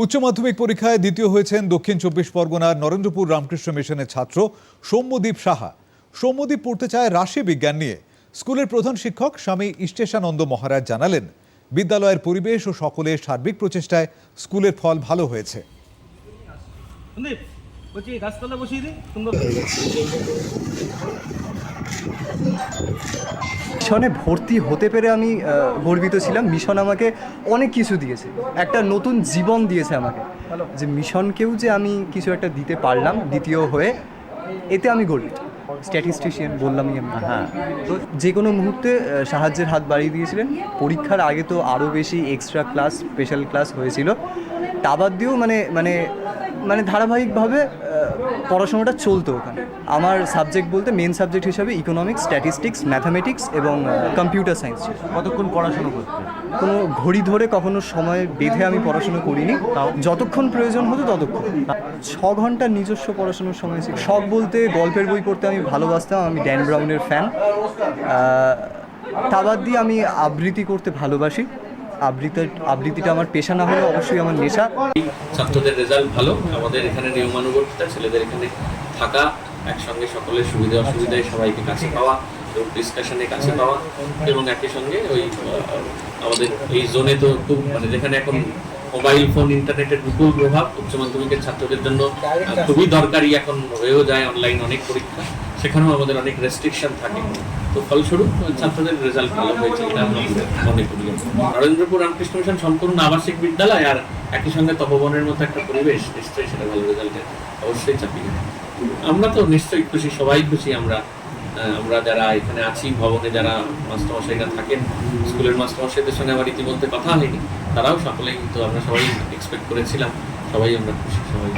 উচ্চ মাধ্যমিক পরীক্ষায় দ্বিতীয় হয়েছেন দক্ষিণ চব্বিশ পরগনার নরেন্দ্রপুর রামকৃষ্ণ মিশনের ছাত্র সৌম্যদীপ সাহা। সৌম্যদীপ পড়তে চায় রাশি বিজ্ঞান নিয়ে। স্কুলের প্রধান শিক্ষক স্বামী ইষ্টেশানন্দ মহারাজ জানালেন, বিদ্যালয়ের পরিবেশ ও সকলের সার্বিক প্রচেষ্টায় স্কুলের ফল ভালো হয়েছে। বসিয়ে মিশনে ভর্তি হতে পেরে আমি গর্বিত ছিলাম। মিশন আমাকে অনেক কিছু দিয়েছে। একটা নতুন জীবন দিয়েছে আমাকে। যে মিশনকেও যে আমি কিছু একটা দিতে পারলাম দ্বিতীয় হয়ে এতে আমি গর্বিত। স্ট্যাটিস্টিশিয়ান বললামই আমি। হ্যাঁ। তো যে কোনো মুহূর্তে সাহায্যের হাত বাড়িয়ে দিয়েছিলেন। পরীক্ষার আগে তো আরও বেশি এক্সট্রা ক্লাস স্পেশাল ক্লাস হয়েছিল। তা বাদ দিয়েও মানে মানে মানে ধারাবাহিকভাবে পড়াশোনাটা চলতো ওখানে। আমার সাবজেক্ট বলতে মেন সাবজেক্ট হিসাবে ইকোনমিক্স স্ট্যাটিস্টিক্স ম্যাথামেটিক্স এবং কম্পিউটার সায়েন্স ছিল। কতক্ষণ পড়াশোনা করতে? কোনো ঘড়ি ধরে কখনো সময় বেঁধে আমি পড়াশোনা করিনি। যতক্ষণ প্রয়োজন হতো ততক্ষণ। ছ ঘণ্টা নিজস্ব পড়াশোনার সময় ছিল। শখ বলতে গল্পের বই পড়তে আমি ভালোবাসতাম আমি ড্যান ব্রাউনের ফ্যান তা বাদ দিয়ে আমি আবৃত্তি করতে ভালোবাসি। আবৃত্তি আবৃত্তিটা আমার পেশা না হলেও অবশ্যই আমার নেশা। ছাত্রদের রেজাল্ট ভালো। আমাদের এখানে নিয়মানুবর্তিতা, ছেলেদের এখানে থাকা, একসঙ্গে সকলের সুবিধা, অসুবিধায় সবাইকে কাছে পাওয়া এবং ডিসকাশনে কাছে পাওয়া এবং একই সঙ্গে ওই আমাদের এই জোনে তো খুব মানে যেখানে এখন মোবাইল ফোন ইন্টারনেটের বিপুল প্রভাব, উচ্চ মাধ্যমিকের ছাত্রদের জন্য খুবই দরকারি এখন হয়েও যায় অনলাইন অনেক পরীক্ষা। সেখানেও আমাদের অনেক রেস্ট্রিকশন থাকে। তো ফলস্বরূপ, ছাত্রদের রেজাল্ট ভালো হয়েছে মনে করি। নরেন্দ্রপুর রামকৃষ্ণ মিশন সম্পূর্ণ আবাসিক বিদ্যালয় আর একই সঙ্গে তপবনের মতো একটা পরিবেশ, নিশ্চয়ই সেটা ভালো রেজাল্টের অবশ্যই চাপিয়ে আমরা তো নিশ্চয়ই খুশি, সবাই খুশি আমরা আমরা যারা এখানে আছি, ভবনে যারা মাস্টারমশাইরা থাকেন, স্কুলের মাস্টারমশাইদের সঙ্গে আমার ইতিমধ্যে কথা হয়নি, তারাও সকলেই কিন্তু আমরা সবাই এক্সপেক্ট করেছিলাম, সবাই আমরা খুশি, সবাই